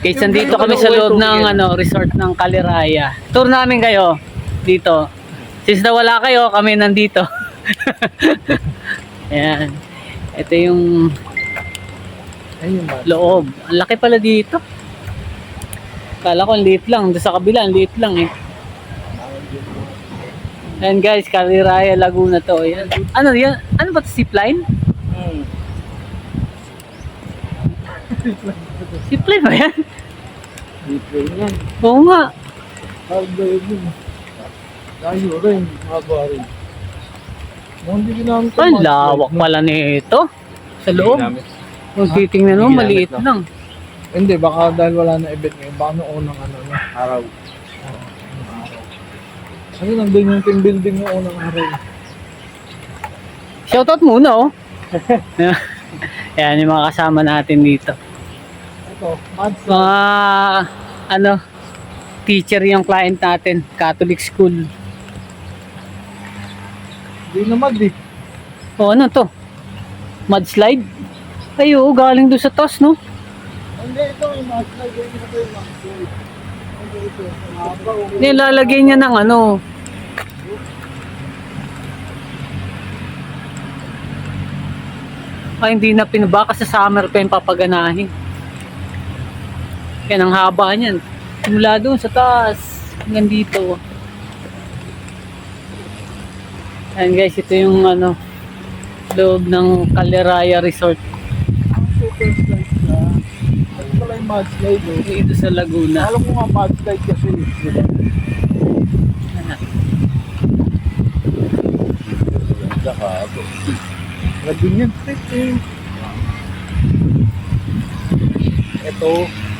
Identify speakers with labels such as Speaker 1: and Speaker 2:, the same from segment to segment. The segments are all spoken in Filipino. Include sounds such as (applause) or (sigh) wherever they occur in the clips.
Speaker 1: Guys, nandito kami sa loob ng ano, resort ng Kaliraya. Tour namin kayo dito. Since na wala kayo, kami nandito. (laughs) Ayan. Ito yung loob. Ang laki pala dito. Kala ko ang liit lang. Doon sa kabila, ang liit lang eh. Ayan guys, Kaliraya, Laguna to. Ayan. Ano yan? Ano ba to? Zipline?
Speaker 2: Hmm.
Speaker 1: Zipline ba yan?
Speaker 2: Deepway yan.
Speaker 1: Oo nga.
Speaker 2: Hard ba yun? Layo rin. Haba rin. Hindi ginamit ang
Speaker 1: lawak
Speaker 2: no?
Speaker 1: pala nito. Sa loob. Kung titingnan mo, maliit
Speaker 2: ginamit,
Speaker 1: lang.
Speaker 2: Hindi, baka dahil wala na event ngayon. Baka nung unang ano na, araw. Kasi nandun yung team building ng unang araw.
Speaker 1: Shoutout muna oh. (laughs) Ayan yung mga kasama natin dito.
Speaker 2: Mads.
Speaker 1: Mga ano, teacher yung client natin, Catholic school.
Speaker 2: Hindi na eh.
Speaker 1: O ano to? Mudslide? Ay oo, galing doon sa taas no?
Speaker 2: Hindi, ito yung Mads. Ito yung Mads. Hindi, ito. Oh.
Speaker 1: Nilalagay niya ng ano. Ay, hindi na pinabaka sa summer pa yung papaganahin. Yan ang haba niyan. Simula doon sa taas. Hanggang dito. Ayan guys, ito yung ano, loob ng Caleraya Resort
Speaker 2: Super slide siya. Ano pala yung Mads slide oh.
Speaker 1: dito sa Laguna.
Speaker 2: Alam mo nga Mads slide kasi. Di ba? Saka ito. Grabe yan. Ito,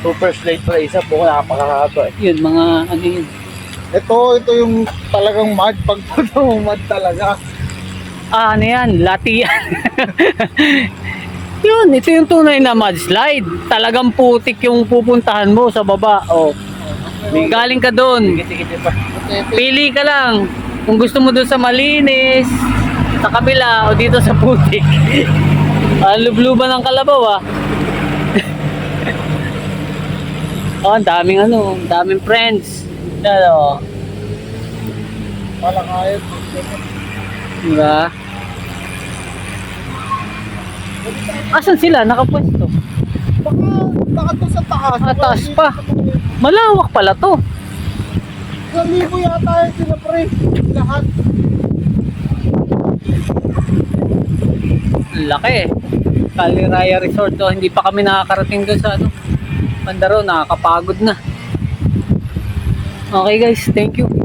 Speaker 2: super slide pala isa po. Napakahaba eh.
Speaker 1: Yun, mga ano yun.
Speaker 2: Ito, ito yung talagang mud. Pag (laughs) mo mud talaga.
Speaker 1: Ah, ano yan? Lati yan. (laughs) Yun, ito yung tunay na mudslide. Talagang putik yung pupuntahan mo sa baba. Oh. May galing ka doon. Pili ka lang. Kung gusto mo doon sa malinis, sa kabila, o dito sa putik. (laughs) Ah, lubluban ng kalabaw ah. Oh, ang daming ano, ang daming friends. Ano,
Speaker 2: Wala kaya.
Speaker 1: diba? Asan sila? Nakapwesto.
Speaker 2: Baka, baka to sa taas.
Speaker 1: Ah, taas pa. Malawak pala to.
Speaker 2: Sa libo yata yun sila pre. Lahat.
Speaker 1: Laki eh. Kaliraya Resort to. Hindi pa kami nakakarating doon sa ano. Pandaro, nakakapagod na. Okay guys, thank you.